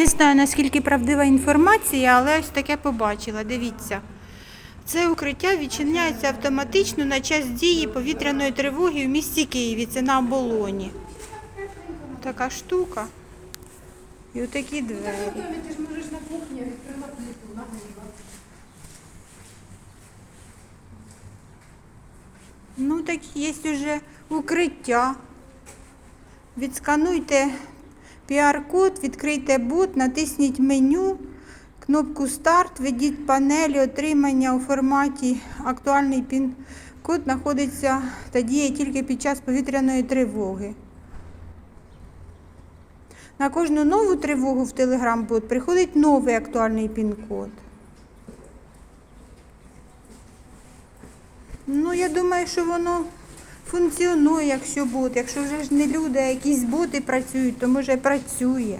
Не знаю, наскільки правдива інформація, але ось таке побачила. Дивіться. Це укриття відчиняється автоматично на час дії повітряної тривоги в місті Києві. Це на оболоні. Така штука. І отакі двері. Ти ж можеш на кухні нагріла. Ну, так є вже укриття. Відскануйте QR-код, відкрийте бот, натисніть меню, кнопку старт, введіть панелі отримання у форматі актуальний пін-код знаходиться та діє тільки під час повітряної тривоги. На кожну нову тривогу в Telegram-бот приходить новий актуальний пін-код. Ну, я думаю, що воно функціонує, якщо бот. Якщо вже ж не люди, а якісь боти працюють, то може працює.